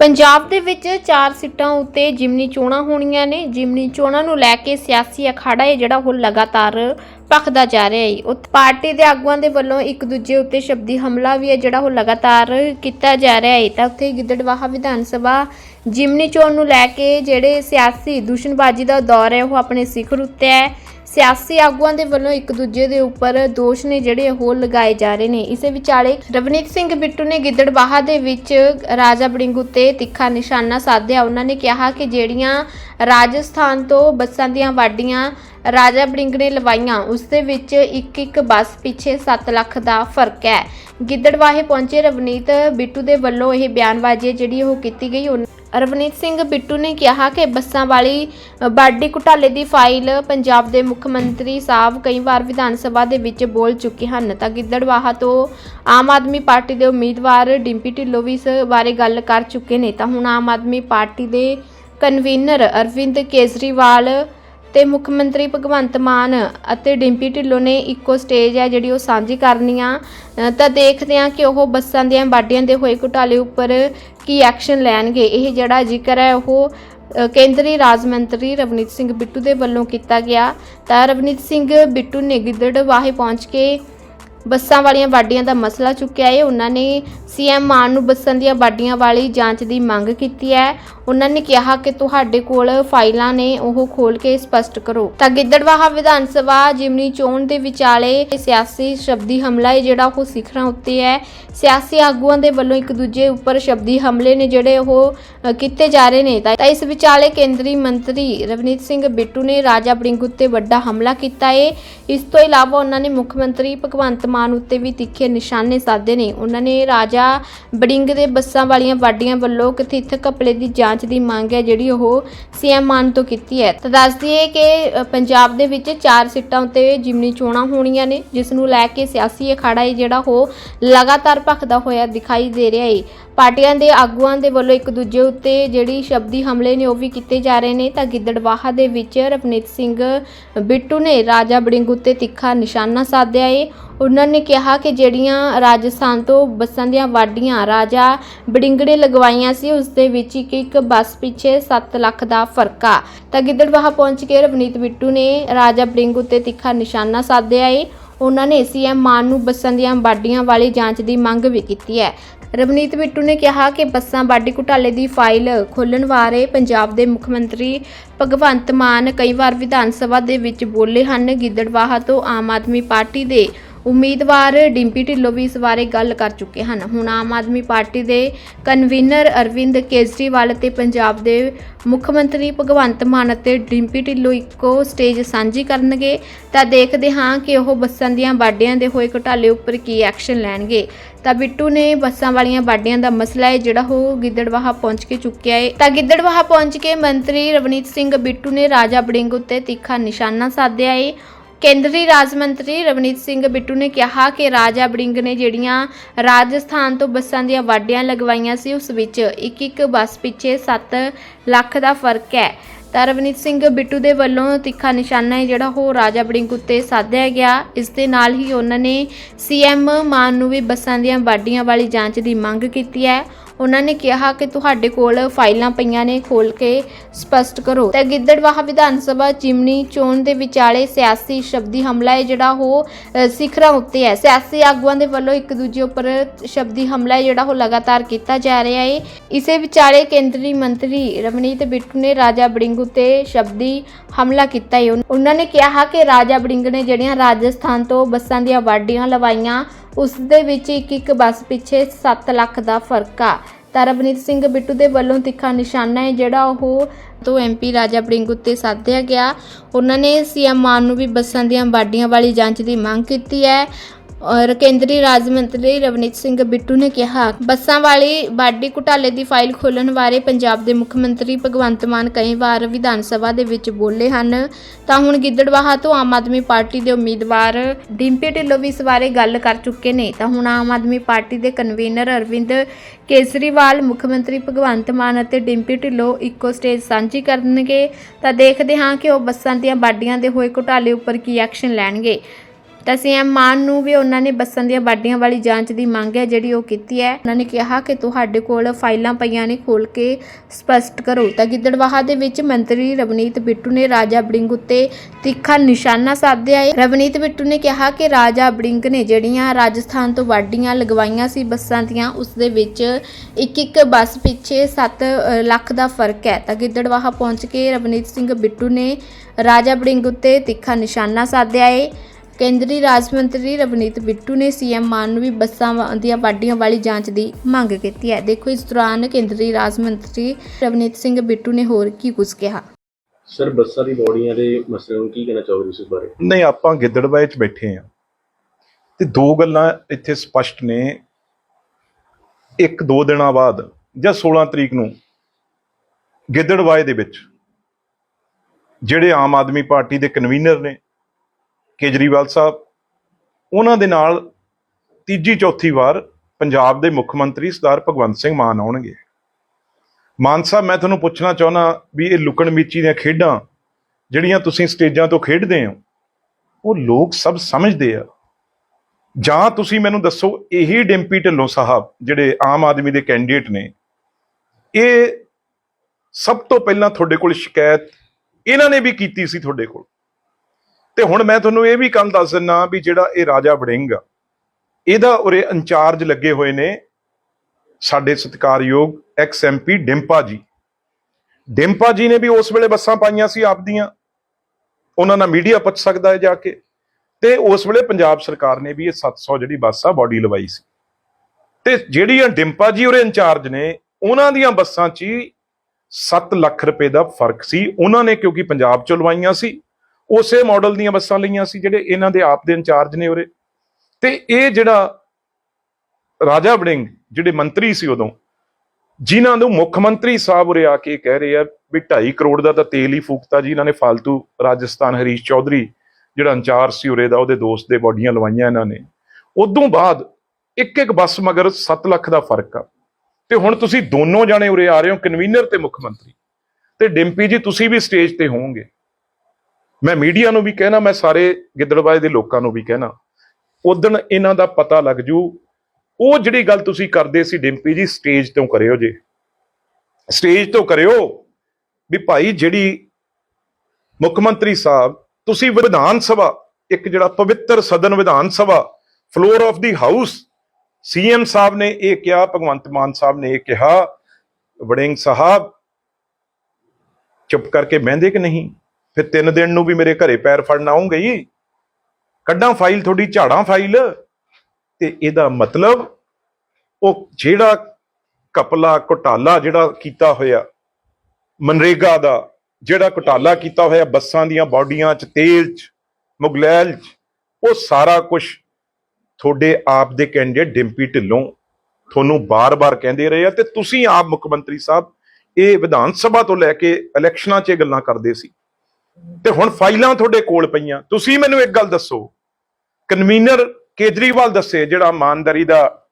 ਪੰਜਾਬ ਦੇ ਵਿੱਚ ਚਾਰ ਸੀਟਾਂ ਉੱਤੇ ਜਿਮਨੀ ਚੋਣਾਂ ਹੋਣੀਆਂ ਨੇ। ਜਿਮਨੀ ਚੋਣਾਂ ਨੂੰ ਲੈ ਕੇ ਸਿਆਸੀ ਅਖਾੜਾ ਹੈ ਜਿਹੜਾ ਉਹ ਲਗਾਤਾਰ ਭਖਦਾ ਜਾ ਰਿਹਾ ਹੈ। ਉਹ ਪਾਰਟੀ ਦੇ ਆਗੂਆਂ ਦੇ ਵੱਲੋਂ ਇੱਕ ਦੂਜੇ ਉੱਤੇ ਸ਼ਬਦੀ ਹਮਲਾ ਵੀ ਹੈ, ਜਿਹੜਾ ਉਹ ਲਗਾਤਾਰ ਕੀਤਾ ਜਾ ਰਿਹਾ ਹੈ। ਤਾਂ ਉੱਥੇ ਗਿੱਦੜਵਾਹਾ ਵਿਧਾਨ ਸਭਾ ਜਿਮਨੀ ਚੋਣ ਨੂੰ ਲੈ ਕੇ ਜਿਹੜੇ ਸਿਆਸੀ ਦੂਸ਼ਣਬਾਜ਼ੀ ਦਾ ਦੌਰ ਹੈ, ਉਹ ਆਪਣੇ ਸਿਖਰ ਉੱਤੇ ਹੈ। ਸਿਆਸੀ ਆਗੂਆਂ ਦੇ ਵੱਲੋਂ ਇੱਕ ਦੂਜੇ ਦੇ ਉੱਪਰ ਦੋਸ਼ ਨੇ ਜਿਹੜੇ ਉਹ ਲਗਾਏ ਜਾ ਰਹੇ ਨੇ। ਇਸੇ ਵਿਚਾਲੇ ਰਵਨੀਤ ਸਿੰਘ ਬਿੱਟੂ ਨੇ ਗਿੱਦੜਬਾਹਾ ਦੇ ਵਿੱਚ ਰਾਜਾ ਬੜਿੰਗ ਉੱਤੇ ਤਿੱਖਾ ਨਿਸ਼ਾਨਾ ਸਾਧਿਆ। ਉਹਨਾਂ ਨੇ ਕਿਹਾ ਕਿ ਜਿਹੜੀਆਂ ਰਾਜਸਥਾਨ ਤੋਂ ਬੱਸਾਂ ਦੀਆਂ ਵਾਡੀਆਂ ਰਾਜਾ ਬੜਿੰਗ ਨੇ ਲਵਾਈਆਂ। ਉਸ ਦੇ ਵਿੱਚ ਇੱਕ ਇੱਕ ਬੱਸ ਪਿੱਛੇ 7 ਲੱਖ ਦਾ ਫ਼ਰਕ ਹੈ। ਗਿੱਦੜਵਾਹੇ ਪਹੁੰਚੇ ਰਵਨੀਤ ਬਿੱਟੂ ਦੇ ਵੱਲੋਂ ਇਹ ਬਿਆਨਬਾਜ਼ੀ ਹੈ ਜਿਹੜੀ ਉਹ ਕੀਤੀ ਗਈ। ਉਨ- ਰਵਨੀਤ ਸਿੰਘ ਬਿੱਟੂ ਨੇ ਕਿਹਾ ਕਿ ਬੱਸਾਂ ਵਾਲੀ ਬਾਡੀ ਘੁਟਾਲੇ ਦੀ ਫਾਈਲ ਪੰਜਾਬ ਦੇ ਮੁੱਖ ਮੰਤਰੀ ਸਾਹਿਬ ਕਈ ਵਾਰ ਵਿਧਾਨ ਸਭਾ ਦੇ ਵਿੱਚ ਬੋਲ ਚੁੱਕੇ ਹਨ। ਤਾਂ ਗਿੱਦੜਵਾਹਾ ਤੋਂ ਆਮ ਆਦਮੀ ਪਾਰਟੀ ਦੇ ਉਮੀਦਵਾਰ ਡਿੰਪੀ ਢਿੱਲੋਂ ਵੀ ਇਸ ਬਾਰੇ ਗੱਲ ਕਰ ਚੁੱਕੇ ਨੇ। ਤਾਂ ਹੁਣ ਆਮ ਆਦਮੀ ਪਾਰਟੀ ਦੇ ਕਨਵੀਨਰ ਅਰਵਿੰਦ ਕੇਜਰੀਵਾਲ ਤੇ ਮੁੱਖ ਮੰਤਰੀ ਭਗਵੰਤ ਮਾਨ ਅਤੇ ਡਿੰਪੀ ਢਿੱਲੋਂ ਨੇ ਇੱਕੋ ਸਟੇਜ ਹੈ ਜਿਹੜੀ ਉਹ ਸਾਂਝੀ ਕਰਨੀ ਆ। ਤਾਂ ਦੇਖਦੇ ਆ ਕਿ ਉਹ ਬੱਸਾਂ ਦੀਆਂ ਬਾਡੀਆਂ ਦੇ ਹੋਏ ਘੁਟਾਲੇ ਉੱਪਰ ਕੀ ਐਕਸ਼ਨ ਲੈਣਗੇ। ਇਹ ਜਿਹੜਾ ਜ਼ਿਕਰ ਹੈ ਉਹ ਕੇਂਦਰੀ ਰਾਜ ਮੰਤਰੀ ਰਵਨੀਤ ਸਿੰਘ ਬਿੱਟੂ ਦੇ ਵੱਲੋਂ ਕੀਤਾ ਗਿਆ। ਤਾਂ ਰਵਨੀਤ ਸਿੰਘ ਬਿੱਟੂ ਨੇ ਗਿੱਦੜਵਾਹੇ ਪਹੁੰਚ ਕੇ ਬੱਸਾਂ ਵਾਲੀਆਂ ਬਾਡੀਆਂ ਦਾ ਮਸਲਾ ਚੁੱਕਿਆ ਹੈ। ਉਹਨਾਂ ਨੇ ਸੀਐਮ ਮਾਨ ਨੂੰ ਬੱਸਾਂ ਦੀਆਂ ਬਾਡੀਆਂ ਵਾਲੀ ਜਾਂਚ ਦੀ ਮੰਗ ਕੀਤੀ ਹੈ। ਉਹਨਾਂ ਨੇ ਕਿਹਾ ਕਿ ਤੁਹਾਡੇ ਕੋਲ ਫਾਈਲਾਂ ਨੇ, ਉਹ ਖੋਲ ਕੇ ਸਪਸ਼ਟ ਕਰੋ। ਤਾਂ ਗਿੱਦੜਵਾਹਾ ਵਿਧਾਨ ਸਭਾ ਜਿਮਨੀ ਚੋਣ ਦੇ ਵਿਚਾਲੇ ਸਿਆਸੀ ਸ਼ਬਦੀ ਹਮਲਾ ਹੈ, ਜਿਹੜਾ ਉਹ ਸਿਖਰਾਂ ਉੱਤੇ ਹੈ। ਸਿਆਸੀ ਆਗੂਆਂ ਦੇ ਵੱਲੋਂ ਇੱਕ ਦੂਜੇ ਉੱਪਰ ਸ਼ਬਦੀ ਹਮਲੇ ਨੇ ਜਿਹੜੇ ਉਹ ਕੀਤੇ ਜਾ ਰਹੇ ਨੇ। ਤਾਂ ਤਾਂ ਇਸ ਵਿਚਾਲੇ ਕੇਂਦਰੀ ਮੰਤਰੀ ਰਵਨੀਤ ਸਿੰਘ ਬਿੱਟੂ ਨੇ ਰਾਜਾ ਬੜਿੰਗ ਉੱਤੇ ਵੱਡਾ ਹਮਲਾ ਕੀਤਾ ਹੈ। ਇਸ ਤੋਂ ਇਲਾਵਾ ਉਹਨਾਂ ਨੇ ਮੁੱਖ ਮੰਤਰੀ ਭਗਵੰਤ ਮਾਨ ਉੱਤੇ ਵੀ ਤਿੱਖੇ ਨਿਸ਼ਾਨੇ ਸਾਧੇ ਨੇ। ਉਹਨਾਂ ਨੇ ਰਾਜਾ ਬੜਿੰਗ ਦੇ ਬੱਸਾਂ ਵਾਲੀਆਂ ਵਾਡੀਆਂ ਵੱਲੋਂ ਕਥਿਤ ਘਪਲੇ ਦੀ ਜਾਂਚ ਦੀ ਮੰਗ ਹੈ, ਜਿਹੜੀ ਉਹ ਸੀਐਮ ਮਾਨ ਤੋਂ ਕੀਤੀ ਹੈ। ਤਾਂ ਦੱਸ ਦਈਏ ਕਿ ਪੰਜਾਬ ਦੇ ਵਿੱਚ ਚਾਰ ਸੀਟਾਂ ਉੱਤੇ ਜਿਮਨੀ ਚੋਣਾਂ ਹੋਣੀਆਂ ਨੇ, ਜਿਸ ਨੂੰ ਲੈ ਕੇ ਸਿਆਸੀ ਅਖਾੜਾ ਹੈ ਜਿਹੜਾ ਉਹ ਲਗਾਤਾਰ ਭਖਦਾ ਹੋਇਆ ਦਿਖਾਈ ਦੇ ਰਿਹਾ ਹੈ। ਪਾਰਟੀਆਂ ਦੇ ਆਗੂਆਂ ਦੇ ਵੱਲੋਂ ਇੱਕ ਦੂਜੇ ਉੱਤੇ ਜਿਹੜੀ ਸ਼ਬਦੀ ਹਮਲੇ ਨੇ ਉਹ ਵੀ ਕੀਤੇ ਜਾ ਰਹੇ ਨੇ। ਤਾਂ ਗਿੱਦੜਵਾਹਾ ਦੇ ਵਿੱਚ ਰਵਨੀਤ ਸਿੰਘ ਬਿੱਟੂ ਨੇ ਰਾਜਾ ਬੜਿੰਗ ਉੱਤੇ ਤਿੱਖਾ ਨਿਸ਼ਾਨਾ ਸਾਧਿਆ ਏ। ਉਹਨਾਂ ਨੇ ਕਿਹਾ ਕਿ ਜਿਹੜੀਆਂ ਰਾਜਸਥਾਨ ਤੋਂ ਬੱਸਾਂ ਦੀਆਂ ਵਾਡੀਆਂ ਰਾਜਾ ਬੜਿੰਗ ਨੇ ਲਗਵਾਈਆਂ ਸੀ, ਉਸ ਦੇ ਵਿੱਚ ਇੱਕ ਇੱਕ ਬੱਸ ਪਿੱਛੇ 7 ਲੱਖ ਦਾ ਫਰਕਾ ਤਾਂ ਗਿੱਦੜਵਾਹਾ ਪਹੁੰਚ ਕੇ ਰਵਨੀਤ ਬਿੱਟੂ ਨੇ ਰਾਜਾ ਬੜਿੰਗ ਉੱਤੇ ਤਿੱਖਾ ਨਿਸ਼ਾਨਾ ਸਾਧਿਆ ਏ। ਉਹਨਾਂ ਨੇ ਸੀਐਮ ਮਾਨ ਨੂੰ ਬੱਸਾਂ ਦੀਆਂ ਬਾਡੀਆਂ ਵਾਲੀ ਜਾਂਚ ਦੀ ਮੰਗ ਵੀ ਕੀਤੀ ਹੈ। ਰਵਨੀਤ ਬਿੱਟੂ ਨੇ ਕਿਹਾ ਕਿ ਬੱਸਾਂ ਬਾਡੀ ਘੁਟਾਲੇ ਦੀ ਫਾਈਲ ਖੋਲਣ ਬਾਰੇ ਪੰਜਾਬ ਦੇ ਮੁੱਖ ਮੰਤਰੀ ਭਗਵੰਤ ਮਾਨ ਕਈ ਵਾਰ ਵਿਧਾਨ ਸਭਾ ਦੇ ਵਿੱਚ ਬੋਲੇ ਹਨ। ਗਿੱਦੜਵਾਹਾ ਤੋਂ ਆਮ ਆਦਮੀ ਪਾਰਟੀ ਦੇ ਉਮੀਦਵਾਰ ਡਿੰਪੀ ਢਿੱਲੋਂ ਵੀ ਇਸ ਬਾਰੇ ਗੱਲ ਕਰ ਚੁੱਕੇ ਹਨ। ਹੁਣ ਆਮ ਆਦਮੀ ਪਾਰਟੀ ਦੇ ਕਨਵੀਨਰ ਅਰਵਿੰਦ ਕੇਜਰੀਵਾਲ ਅਤੇ ਪੰਜਾਬ ਦੇ ਮੁੱਖ ਮੰਤਰੀ ਭਗਵੰਤ ਮਾਨ ਅਤੇ ਡਿੰਪੀ ਢਿੱਲੋਂ ਇੱਕੋ ਸਟੇਜ ਸਾਂਝੀ ਕਰਨਗੇ ਤਾਂ ਦੇਖਦੇ ਹਾਂ ਕਿ ਉਹ ਬੱਸਾਂ ਦੀਆਂ ਬਾਡੀਆਂ ਦੇ ਹੋਏ ਘੁਟਾਲੇ ਉੱਪਰ ਕੀ ਐਕਸ਼ਨ ਲੈਣਗੇ। ਤਾਂ ਬਿੱਟੂ ਨੇ ਬੱਸਾਂ ਵਾਲੀਆਂ ਬਾਡੀਆਂ ਦਾ ਮਸਲਾ ਹੈ, ਜਿਹੜਾ ਉਹ ਗਿੱਦੜਵਾਹਾ ਪਹੁੰਚ ਕੇ ਚੁੱਕਿਆ ਹੈ। ਤਾਂ ਗਿੱਦੜਵਾਹਾ ਪਹੁੰਚ ਕੇ ਮੰਤਰੀ ਰਵਨੀਤ ਸਿੰਘ ਬਿੱਟੂ ਨੇ ਰਾਜਾ ਬੜਿੰਗ ਉੱਤੇ ਤਿੱਖਾ ਨਿਸ਼ਾਨਾ ਸਾਧਿਆ ਹੈ। ਕੇਂਦਰੀ ਰਾਜ ਮੰਤਰੀ ਰਵਨੀਤ ਸਿੰਘ ਬਿੱਟੂ ਨੇ ਕਿਹਾ ਕਿ ਰਾਜਾ ਬੜਿੰਗ ਨੇ ਜਿਹੜੀਆਂ ਰਾਜਸਥਾਨ ਤੋਂ ਬੱਸਾਂ ਦੀਆਂ ਵਾਢੀਆਂ ਲਗਵਾਈਆਂ ਸੀ, ਉਸ ਵਿੱਚ ਇੱਕ ਇੱਕ ਬੱਸ ਪਿੱਛੇ 7 ਲੱਖ ਦਾ ਫ਼ਰਕ ਹੈ। ਤਾਂ ਰਵਨੀਤ ਸਿੰਘ ਬਿੱਟੂ ਦੇ ਵੱਲੋਂ ਤਿੱਖਾ ਨਿਸ਼ਾਨਾ ਹੈ ਜਿਹੜਾ ਉਹ ਰਾਜਾ ਬੜਿੰਗ ਉੱਤੇ ਸਾਧਿਆ ਗਿਆ। ਇਸ ਦੇ ਨਾਲ ਹੀ ਉਹਨਾਂ ਨੇ ਸੀਐਮ ਮਾਨ ਨੂੰ ਵੀ ਬੱਸਾਂ ਦੀਆਂ ਵਾਢੀਆਂ ਵਾਲੀ ਜਾਂਚ ਦੀ ਮੰਗ ਕੀਤੀ ਹੈ। ਉਹਨਾਂ ਨੇ ਕਿਹਾ ਕਿ ਤੁਹਾਡੇ ਕੋਲ ਫਾਈਲਾਂ ਪਈਆਂ ਨੇ ਖੋਲ ਕੇ ਸਪਸ਼ਟ ਕਰੋ। ਤਾਂ ਗਿੱਦੜਵਾਹਾ ਵਿਧਾਨ ਸਭਾ ਚਿਮਨੀ ਚੋਣ ਦੇ ਵਿਚਾਲੇ ਸਿਆਸੀ ਸ਼ਬਦੀ ਹਮਲਾ ਹੈ, ਜਿਹੜਾ ਉਹ ਸਿਖਰਾਂ ਉੱਤੇ ਹੈ। ਸਿਆਸੀ ਆਗੂਆਂ ਦੇ ਵੱਲੋਂ ਇੱਕ ਦੂਜੇ ਉੱਪਰ ਸ਼ਬਦੀ ਹਮਲਾ ਹੈ, ਜਿਹੜਾ ਉਹ ਲਗਾਤਾਰ ਕੀਤਾ ਜਾ ਰਿਹਾ ਹੈ। ਇਸੇ ਵਿਚਾਲੇ ਕੇਂਦਰੀ ਮੰਤਰੀ ਰਵਨੀਤ ਬਿੱਟੂ ਨੇ ਰਾਜਾ ਬੜਿੰਗ ਉੱਤੇ ਸ਼ਬਦੀ ਹਮਲਾ ਕੀਤਾ ਹੈ। ਉਨ- ਉਹਨਾਂ ਨੇ ਕਿਹਾ ਕਿ ਰਾਜਾ ਬੜਿੰਗ ਨੇ ਜਿਹੜੀਆਂ ਰਾਜਸਥਾਨ ਤੋਂ ਬੱਸਾਂ ਦੀਆਂ ਵਾਢੀਆਂ ਲਵਾਈਆਂ ਉਸ ਦੇ ਵਿੱਚ ਇੱਕ ਇੱਕ ਬੱਸ ਪਿੱਛੇ 7 ਲੱਖ ਦਾ ਫ਼ਰਕ ਆ। ਤਾਂ ਰਵਨੀਤ ਸਿੰਘ ਬਿੱਟੂ ਦੇ ਵੱਲੋਂ ਤਿੱਖਾ ਨਿਸ਼ਾਨਾ ਹੈ, ਜਿਹੜਾ ਉਹ ਤੋਂ ਐਮਪੀ ਰਾਜਾ ਬੜਿੰਗ ਉੱਤੇ ਸਾਧਿਆ ਗਿਆ। ਉਹਨਾਂ ਨੇ ਸੀਐਮ ਮਾਨ ਨੂੰ ਵੀ ਬੱਸਾਂ ਦੀਆਂ ਵਾਡੀਆਂ ਵਾਲੀ ਜਾਂਚ ਦੀ ਮੰਗ ਕੀਤੀ ਹੈ। ਔਰ ਕੇਂਦਰੀ ਰਾਜ ਮੰਤਰੀ ਰਵਨੀਤ ਸਿੰਘ ਬਿੱਟੂ ਨੇ ਕਿਹਾ, ਬੱਸਾਂ ਵਾਲੀ ਬਾਡੀ ਘੁਟਾਲੇ ਦੀ ਫਾਈਲ ਖੋਲ੍ਹਣ ਬਾਰੇ ਪੰਜਾਬ ਦੇ ਮੁੱਖ ਮੰਤਰੀ ਭਗਵੰਤ ਮਾਨ ਕਈ ਵਾਰ ਵਿਧਾਨ ਸਭਾ ਦੇ ਵਿੱਚ ਬੋਲੇ ਹਨ। ਤਾਂ ਹੁਣ ਗਿੱਦੜਵਾਹਾ ਤੋਂ ਆਮ ਆਦਮੀ ਪਾਰਟੀ ਦੇ ਉਮੀਦਵਾਰ ਡਿੰਪੀ ਢਿੱਲੋਂ ਵੀ ਇਸ ਬਾਰੇ ਗੱਲ ਕਰ ਚੁੱਕੇ ਨੇ। ਤਾਂ ਹੁਣ ਆਮ ਆਦਮੀ ਪਾਰਟੀ ਦੇ ਕਨਵੀਨਰ ਅਰਵਿੰਦ ਕੇਜਰੀਵਾਲ, ਮੁੱਖ ਮੰਤਰੀ ਭਗਵੰਤ ਮਾਨ ਅਤੇ ਡਿੰਪੀ ਢਿੱਲੋਂ ਇੱਕੋ ਸਟੇਜ ਸਾਂਝੀ ਕਰਨਗੇ। ਤਾਂ ਦੇਖਦੇ ਹਾਂ ਕਿ ਉਹ ਬੱਸਾਂ ਦੀਆਂ ਬਾਡੀਆਂ ਦੇ ਹੋਏ ਘੁਟਾਲੇ ਉੱਪਰ ਕੀ ਐਕਸ਼ਨ ਲੈਣਗੇ। ਤਾਂ ਸੀਐਮ ਮਾਨ ਨੂੰ ਵੀ ਉਹਨਾਂ ਨੇ ਬੱਸਾਂ ਦੀਆਂ ਬਾਡੀਆਂ ਵਾਲੀ ਜਾਂਚ ਦੀ ਮੰਗ ਹੈ, ਜਿਹੜੀ ਉਹ ਕੀਤੀ ਹੈ। ਉਹਨਾਂ ਨੇ ਕਿਹਾ ਕਿ ਤੁਹਾਡੇ ਕੋਲ ਫਾਈਲਾਂ ਪਈਆਂ ਨੇ ਖੋਲ ਕੇ ਸਪਸ਼ਟ ਕਰੋ। ਤਾਂ ਗਿੱਦੜਵਾਹਾ ਦੇ ਵਿੱਚ ਮੰਤਰੀ ਰਵਨੀਤ ਬਿੱਟੂ ਨੇ ਰਾਜਾ ਬੜਿੰਗ ਉੱਤੇ ਤਿੱਖਾ ਨਿਸ਼ਾਨਾ ਸਾਧਿਆ ਹੈ। ਰਵਨੀਤ ਬਿੱਟੂ ਨੇ ਕਿਹਾ ਕਿ ਰਾਜਾ ਬੜਿੰਗ ਨੇ ਜਿਹੜੀਆਂ ਰਾਜਸਥਾਨ ਤੋਂ ਵਾਡੀਆਂ ਲਗਵਾਈਆਂ ਸੀ ਬੱਸਾਂ ਦੀਆਂ, ਉਸ ਦੇ ਵਿੱਚ ਇੱਕ ਇੱਕ ਬੱਸ ਪਿੱਛੇ 7 ਲੱਖ ਦਾ ਫ਼ਰਕ ਹੈ। ਤਾਂ ਗਿੱਦੜਵਾਹਾ ਪਹੁੰਚ ਕੇ ਰਵਨੀਤ ਸਿੰਘ ਬਿੱਟੂ ਨੇ ਰਾਜਾ ਬੜਿੰਗ ਉੱਤੇ ਤਿੱਖਾ ਨਿਸ਼ਾਨਾ ਸਾਧਿਆ ਹੈ। ਕੇਂਦਰੀ ਰਾਜ ਮੰਤਰੀ ਰਵਨੀਤ ਬਿੱਟੂ ਨੇ ਸੀਐਮ ਮਾਨ ਨੂੰ ਵੀ ਬੱਸਾਂ ਦੀਆਂ ਵਾਡੀਆਂ ਵਾਲੀ ਜਾਂਚ ਦੀ ਮੰਗ ਕੀਤੀ ਹੈ। ਦੇਖੋ ਇਸ ਦੌਰਾਨ ਕੇਂਦਰੀ ਰਾਜ ਮੰਤਰੀ ਰਵਨੀਤ ਸਿੰਘ ਬਿੱਟੂ ਨੇ ਹੋਰ ਕੀ ਕੁਝ ਕਿਹਾ? ਸਰ ਬੱਸਾਂ ਦੀ ਬੋਡੀਆਂ ਦੇ ਮਸਲੇ ਨੂੰ ਕੀ ਕਹਿਣਾ ਚਾਹੋਗੇ ਤੁਸੀਂ ਇਸ ਬਾਰੇ? ਨਹੀਂ ਆਪਾਂ ਗਿੱਦੜਬਾਏ 'ਚ ਬੈਠੇ ਆ ਤੇ ਦੋ ਗੱਲਾਂ ਇੱਥੇ ਸਪਸ਼ਟ ਨੇ। ਇੱਕ ਦੋ ਦਿਨਾਂ ਬਾਅਦ ਜਾਂ 16 ਤਰੀਕ ਨੂੰ ਗਿੱਦੜਬਾਏ ਦੇ ਵਿੱਚ ਜਿਹੜੇ ਆਮ ਆਦਮੀ ਪਾਰਟੀ ਦੇ ਕਨਵੀਨਰ ਨੇ ਕੇਜਰੀਵਾਲ ਸਾਹਿਬ, ਉਹਨਾਂ ਦੇ ਨਾਲ ਤੀਜੀ ਚੌਥੀ ਵਾਰ ਪੰਜਾਬ ਦੇ ਮੁੱਖ ਮੰਤਰੀ ਸਰਦਾਰ ਭਗਵੰਤ ਸਿੰਘ ਮਾਨ ਆਉਣਗੇ। ਮਾਨ ਸਾਹਿਬ, ਮੈਂ ਤੁਹਾਨੂੰ ਪੁੱਛਣਾ ਚਾਹੁੰਦਾ ਵੀ ਇਹ ਲੁਕਣ ਮੀਚੀ ਦੀਆਂ ਖੇਡਾਂ ਜਿਹੜੀਆਂ ਤੁਸੀਂ ਸਟੇਜਾਂ ਤੋਂ ਖੇਡਦੇ ਹੋ, ਉਹ ਲੋਕ ਸਭ ਸਮਝਦੇ ਆ। ਜਾਂ ਤੁਸੀਂ ਮੈਨੂੰ ਦੱਸੋ, ਇਹੀ ਡਿੰਪੀ ਢਿੱਲੋਂ ਸਾਹਿਬ ਜਿਹੜੇ ਆਮ ਆਦਮੀ ਦੇ ਕੈਂਡੀਡੇਟ ਨੇ, ਇਹ ਸਭ ਤੋਂ ਪਹਿਲਾਂ ਤੁਹਾਡੇ ਕੋਲ ਸ਼ਿਕਾਇਤ ਇਹਨਾਂ ਨੇ ਵੀ ਕੀਤੀ ਸੀ ਤੁਹਾਡੇ ਕੋਲ? ਤੇ ਹੁਣ ਮੈਂ ਤੁਹਾਨੂੰ ਇਹ ਵੀ ਕੰਮ ਦੱਸ ਦਿੰਨਾ ਵੀ ਜਿਹੜਾ ਇਹ ਰਾਜਾ ਵੜਿੰਗ ਆ, ਇਹਦਾ ਉਰੇ ਇੰਚਾਰਜ ਲੱਗੇ ਹੋਏ ਨੇ ਸਾਡੇ ਸਤਿਕਾਰਯੋਗ ਐਕਸ ਐਮਪੀ ਡਿੰਪਾ ਜੀ। ਡਿੰਪਾ ਜੀ ਨੇ ਵੀ ਉਸ ਵੇਲੇ ਬੱਸਾਂ ਪਾਈਆਂ ਸੀ ਆਪਦੀਆਂ ਉਹਨਾਂ ਨਾਲ ਮੀਡੀਆ ਪੁੱਛ ਸਕਦਾ ਹੈ ਜਾ ਕੇ। ਤੇ ਉਸ ਵੇਲੇ ਪੰਜਾਬ ਸਰਕਾਰ ਨੇ ਵੀ ਇਹ 700 ਜਿਹੜੀ ਬੱਸ ਆ, ਬਾਡੀ ਲਵਾਈ ਸੀ। ਤੇ ਜਿਹੜੀਆਂ ਡਿੰਪਾ ਜੀ ਉਹਦੇ ਇੰਚਾਰਜ ਨੇ, ਉਹਨਾਂ ਦੀਆਂ ਬੱਸਾਂ 'ਚ ਹੀ 7 ਲੱਖ ਰੁਪਏ ਦਾ ਫ਼ਰਕ ਸੀ। ਉਹਨਾਂ ਨੇ ਕਿਉਂਕਿ ਪੰਜਾਬ 'ਚੋਂ ਲਵਾਈਆਂ ਸੀ ਉਸੇ ਮਾਡਲ ਦੀਆਂ ਬੱਸਾਂ ਲਈਆਂ ਸੀ ਜਿਹੜੇ ਇਹਨਾਂ ਦੇ ਆਪ ਦੇ ਇੰਚਾਰਜ ਨੇ ਉਰੇ। ਤੇ ਇਹ ਜਿਹੜਾ ਰਾਜਾ ਵੜਿੰਗ ਜਿਹੜੇ ਮੰਤਰੀ ਸੀ ਉਦੋਂ, ਜਿਨ੍ਹਾਂ ਨੂੰ ਮੁੱਖ ਮੰਤਰੀ ਸਾਹਿਬ ਉਰੇ ਆ ਕੇ ਕਹਿ ਰਹੇ ਆ ਵੀ 2.5 ਕਰੋੜ ਦਾ ਤਾਂ ਤੇਲ ਹੀ ਫੂਕਤਾ ਜੀ, ਇਹਨਾਂ ਨੇ ਫालतू ਰਾਜਸਥਾਨ ਹਰੀਸ਼ ਚੌਧਰੀ ਜਿਹੜਾ ਇੰਚਾਰਜ ਸੀ ਉਰੇ ਦਾ, ਉਹਦੇ ਦੋਸਤ ਦੇ ਬਾਡੀਆਂ ਲਵਾਈਆਂ ਇਹਨਾਂ ਨੇ। ਉਦੋਂ ਬਾਅਦ ਇੱਕ ਇੱਕ ਬੱਸ ਮਗਰ 7 ਲੱਖ ਦਾ ਫ਼ਰਕ ਆ। ਤੇ ਹੁਣ ਤੁਸੀਂ ਦੋਨੋਂ ਜਾਣੇ ਉਰੇ ਆ ਰਹੇ ਹੋ ਕਨਵੀਨਰ ਤੇ ਮੁੱਖ ਮੰਤਰੀ। ਤੇ ਡਿੰਪੀ ਜੀ, ਤੁਸੀਂ ਵੀ ਸਟੇਜ ਤੇ ਹੋਵੋਗੇ। ਮੈਂ ਮੀਡੀਆ ਨੂੰ ਵੀ ਕਹਿਣਾ, ਮੈਂ ਸਾਰੇ ਗਿੱਦੜਬਾਏ ਦੇ ਲੋਕਾਂ ਨੂੰ ਵੀ ਕਹਿਣਾ ਉਦਣ ਇਹਨਾਂ ਦਾ ਪਤਾ ਲੱਗ ਜੂ, ਉਹ ਜਿਹੜੀ ਗੱਲ ਤੁਸੀਂ ਕਰਦੇ ਸੀ ਡਿੰਪੀ ਜੀ, ਸਟੇਜ ਤੋਂ ਕਰਿਓ ਜੇ। ਸਟੇਜ ਤੋਂ ਕਰਿਓ ਵੀ ਭਾਈ ਜਿਹੜੀ ਮੁੱਖ ਮੰਤਰੀ ਸਾਹਿਬ, ਤੁਸੀਂ ਵਿਧਾਨ ਸਭਾ, ਇੱਕ ਜਿਹੜਾ ਪਵਿੱਤਰ ਸਦਨ Vidhan Sabha, floor of the house, CM sahib ਨੇ ਇਹ ਕਿਹਾ, ਭਗਵੰਤ ਮਾਨ ਸਾਹਿਬ ਨੇ ਇਹ ਕਿਹਾ, ਵੜਿੰਗ ਸਾਹਿਬ, ਚੁੱਪ ਕਰਕੇ ਬਹਿੰਦੇ ਕਿ ਨਹੀਂ? ਫਿਰ ਤਿੰਨ ਦਿਨ ਨੂੰ ਵੀ ਮੇਰੇ ਘਰੇ ਪੈਰ ਫੜਨ ਆਉਂਗੇ ਹੀ ਕੱਢਾਂ ਫਾਈਲ, ਤੁਹਾਡੀ ਝਾੜਾਂ ਫਾਈਲ। ਤੇ ਇਹਦਾ ਮਤਲਬ ਉਹ ਜਿਹੜਾ ਕਪਲਾ ਘੁਟਾਲਾ ਜਿਹੜਾ ਕੀਤਾ ਹੋਇਆ, ਮਨਰੇਗਾ ਦਾ, ਜਿਹੜਾ ਘੁਟਾਲਾ ਕੀਤਾ ਹੋਇਆ ਬੱਸਾਂ ਦੀਆਂ ਬਾਡੀਆਂ 'ਚ, ਤੇਲ 'ਚ, ਮੁਗਲੈਲ 'ਚ, ਉਹ ਸਾਰਾ ਕੁਝ ਤੁਹਾਡੇ ਆਪ ਦੇ ਕੈਂਡੀਡੇਟ ਡਿੰਪੀ ਢਿੱਲੋਂ ਤੁਹਾਨੂੰ ਬਾਰ-ਬਾਰ ਕਹਿੰਦੇ ਰਹੇ ਆ ਤੇ ਤੁਸੀਂ ਆਪ ਮੁੱਖ ਮੰਤਰੀ ਸਾਹਿਬ ਇਹ ਵਿਧਾਨ ਸਭਾ ਤੋਂ ਲੈ ਕੇ ਇਲੈਕਸ਼ਨਾਂ 'ਚ ਇਹ ਗੱਲਾਂ ਕਰਦੇ ਸੀ। ਤੇ ਹੁਣ ਫਾਈਲਾਂ ਤੁਹਾਡੇ ਕੋਲ ਪਈਆਂ। ਤੁਸੀਂ ਮੈਨੂੰ ਇੱਕ ਗੱਲ ਦੱਸੋ। ਕਨਵੀਨਰ ਕੇਜਰੀਵਾਲ ਦੱਸੇ, ਜਿਹੜਾ ਇਮਾਨਦਾਰੀ ਦਾ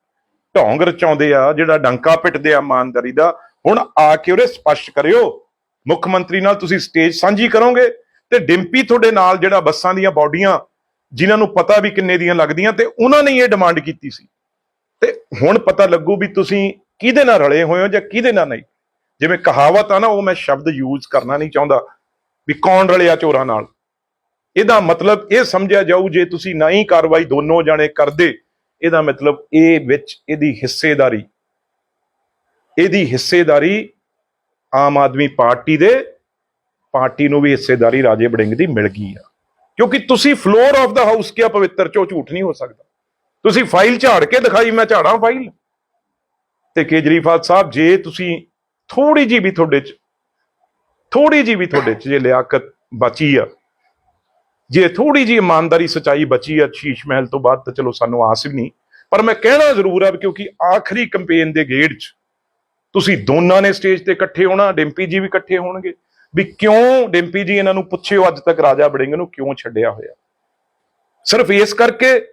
ਢੋਂਗ ਰਚਾਉਂਦੇ ਆ, ਜਿਹੜਾ ਡੰਕਾ ਪਿੱਟਦੇ ਆ ਇਮਾਨਦਾਰੀ ਦਾ, ਹੁਣ ਆ ਕੇ ਉਹਦੇ ਸਪਸ਼ਟ ਕਰਿਓ। ਮੁੱਖ ਮੰਤਰੀ ਨਾਲ ਤੁਸੀਂ ਸਟੇਜ ਸਾਂਝੀ ਕਰੋਗੇ ਤੇ ਡਿੰਪੀ ਤੁਹਾਡੇ ਨਾਲ ਜਿਹੜਾ ਬੱਸਾਂ ਦੀਆਂ ਬਾਡੀਆਂ, ਜਿਨ੍ਹਾਂ ਨੂੰ ਪਤਾ ਵੀ ਕਿੰਨੇ ਦੀਆਂ ਲੱਗਦੀਆਂ ਤੇ ਉਹਨਾਂ ਨੇ ਇਹ ਡਿਮਾਂਡ ਕੀਤੀ ਸੀ। ਤੇ ਹੁਣ ਪਤਾ ਲੱਗੂ ਵੀ ਤੁਸੀਂ ਕਿਹਦੇ ਨਾਲ ਰਲੇ ਹੋਏ ਹੋ ਜਾਂ ਕਿਹਦੇ ਨਾਲ ਨਹੀਂ। ਜਿਵੇਂ ਕਹਾਵਤ ਆ ਨਾ, ਉਹ ਮੈਂ ਸ਼ਬਦ ਯੂਜ਼ ਕਰਨਾ ਨਹੀਂ ਚਾਹੁੰਦਾ। ਵੀ ਕੌਣ ਰਲਿਆ ਚੋਰਾਂ ਨਾਲ? ਇਹਦਾ ਮਤਲਬ ਇਹ ਸਮਝਿਆ ਜਾਊ ਜੇ ਤੁਸੀਂ ਨਾ ਹੀ ਕਾਰਵਾਈ ਦੋਨੋਂ ਜਾਣੇ ਕਰਦੇ, ਇਹਦਾ ਮਤਲਬ ਇਹ ਵਿੱਚ ਇਹਦੀ ਹਿੱਸੇਦਾਰੀ ਇਹਦੀ ਹਿੱਸੇਦਾਰੀ ਆਮ ਆਦਮੀ ਪਾਰਟੀ ਦੇ, ਪਾਰਟੀ ਨੂੰ ਵੀ ਹਿੱਸੇਦਾਰੀ ਰਾਜੇ ਬੜਿੰਗ ਦੀ ਮਿਲ ਗਈ ਆ। ਕਿਉਂਕਿ ਤੁਸੀਂ ਫਲੋਰ ਆਫ ਦਾ ਹਾਊਸ ਕਿਹਾ ਪਵਿੱਤਰ ਚੋ ਝੂਠ ਨਹੀਂ ਹੋ ਸਕਦਾ। ਤੁਸੀਂ ਫਾਈਲ ਝਾੜ ਕੇ ਦਿਖਾਈ, ਮੈਂ ਝਾੜਾਂ ਫਾਈਲ ਤੇ ਕੇਜਰੀਵਾਲ ਸਾਹਿਬ, ਜੇ ਤੁਸੀਂ ਥੋੜੀ ਜੀ ਵੀ ਤੁਹਾਡੇ ਚ ਥੋੜੀ ਜੀ ਵੀ ਤੁਹਾਡੇ ਚ ਜੇ ਲਿਆਕਤ ਬਚੀ ਆ। ਜੇ ਥੋੜੀ ਜੀ ਇਮਾਨਦਾਰੀ ਸਚਾਈ ਬਚੀ ਆ, ਸ਼ੀਸ਼ ਮਹਿਲ ਤੋਂ ਬਾਅਦ ਤਾਂ ਚਲੋ ਸਾਨੂੰ ਆਸ ਵੀ ਨਹੀਂ। ਪਰ ਮੈਂ ਕਹਿਣਾ ਜ਼ਰੂਰ ਆ ਵੀ ਕਿਉਂਕਿ ਆਖਰੀ ਕੈਂਪੇਨ ਦੇ ਗੇੜ 'ਚ ਤੁਸੀਂ ਦੋਨਾਂ ਨੇ ਸਟੇਜ ਤੇ ਇਕੱਠੇ ਹੋਣਾ, ਡਿੰਪੀ ਜੀ ਵੀ ਇਕੱਠੇ ਹੋਣਗੇ। ਵੀ ਕਿਉਂ ਡਿੰਪੀ ਜੀ ਇਹਨਾਂ ਨੂੰ ਪੁੱਛਿਓ ਅੱਜ ਤੱਕ ਰਾਜਾ ਬੜਿੰਗ ਨੂੰ ਕਿਉਂ ਛੱਡਿਆ ਹੋਇਆ? ਸਿਰਫ ਇਸ ਕਰਕੇ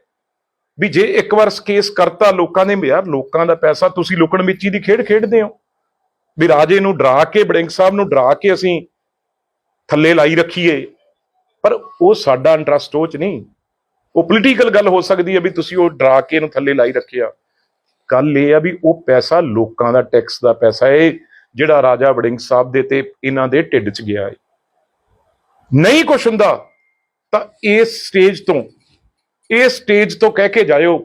ਵੀ ਜੇ ਇੱਕ ਵਾਰ ਕੇਸ ਕਰਤਾ ਲੋਕਾਂ ਨੇ ਯਾਰ ਲੋਕਾਂ ਦਾ ਪੈਸਾ, ਤੁਸੀਂ ਲੁਕਣ ਮਿੱਚੀ ਦੀ ਖੇਡ ਖੇਡਦੇ ਹੋ। ਵੀ ਰਾਜੇ ਨੂੰ ਡਰਾ ਕੇ ਵੜਿੰਗ ਸਾਹਿਬ ਨੂੰ ਡਰਾ ਕੇ ਅਸੀਂ ਥੱਲੇ ਲਾਈ ਰੱਖੀਏ। ਪਰ ਉਹ ਸਾਡਾ ਇੰਟਰਸਟ ਉਹ ਚ ਨਹੀਂ। ਉਹ ਪੋਲੀਟੀਕਲ ਗੱਲ ਹੋ ਸਕਦੀ ਹੈ ਵੀ ਤੁਸੀਂ ਉਹ ਡਰਾ ਕੇ ਇਹਨੂੰ ਥੱਲੇ ਲਾਈ ਰੱਖਿਆ। ਗੱਲ ਇਹ ਆ ਵੀ ਉਹ ਪੈਸਾ ਲੋਕਾਂ ਦਾ ਟੈਕਸ ਦਾ ਪੈਸਾ ਹੈ ਜਿਹੜਾ ਰਾਜਾ ਵੜਿੰਗ ਸਾਹਿਬ ਦੇ ਤੇ ਇਹਨਾਂ ਦੇ ਢਿੱਡ 'ਚ ਗਿਆ ਹੈ ਨਹੀਂ ਕੁਛ ਹੁੰਦਾ, ਤਾਂ ਇਸ ਸਟੇਜ ਤੋਂ ਇਸ ਸਟੇਜ ਤੋਂ ਕਹਿ ਕੇ ਜਾਇਓ,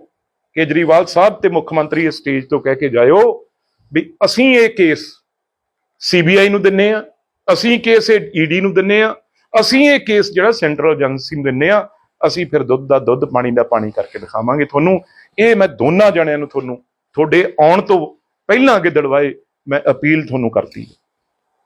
ਕੇਜਰੀਵਾਲ ਸਾਹਿਬ ਤੇ ਮੁੱਖ ਮੰਤਰੀ ਇਸ ਸਟੇਜ ਤੋਂ ਕਹਿ ਕੇ ਜਾਇਓ ਵੀ ਅਸੀਂ ਇਹ ਕੇਸ ਸੀਬੀਆਈ ਨੂੰ ਦਿੰਨੇ ਆ, ਅਸੀਂ ਕੇਸ ਈਡੀ ਨੂੰ ਦਿੰਨੇ ਆ, ਅਸੀਂ ਇਹ ਕੇਸ ਜਿਹੜਾ ਸੈਂਟਰਲ ਏਜੰਸੀ ਨੂੰ ਦਿੰਨੇ ਆ, ਅਸੀਂ ਫਿਰ ਦੁੱਧ ਦਾ ਦੁੱਧ, ਪਾਣੀ ਦਾ ਪਾਣੀ ਕਰਕੇ ਦਿਖਾਵਾਂਗੇ ਤੁਹਾਨੂੰ। ਇਹ ਮੈਂ ਦੋਨਾਂ ਜਣਿਆਂ ਨੂੰ ਤੁਹਾਨੂੰ ਤੁਹਾਡੇ ਆਉਣ ਤੋਂ ਪਹਿਲਾਂ ਅੱਗੇ ਦੜਵਾਏ ਮੈਂ ਅਪੀਲ ਤੁਹਾਨੂੰ ਕਰਤੀ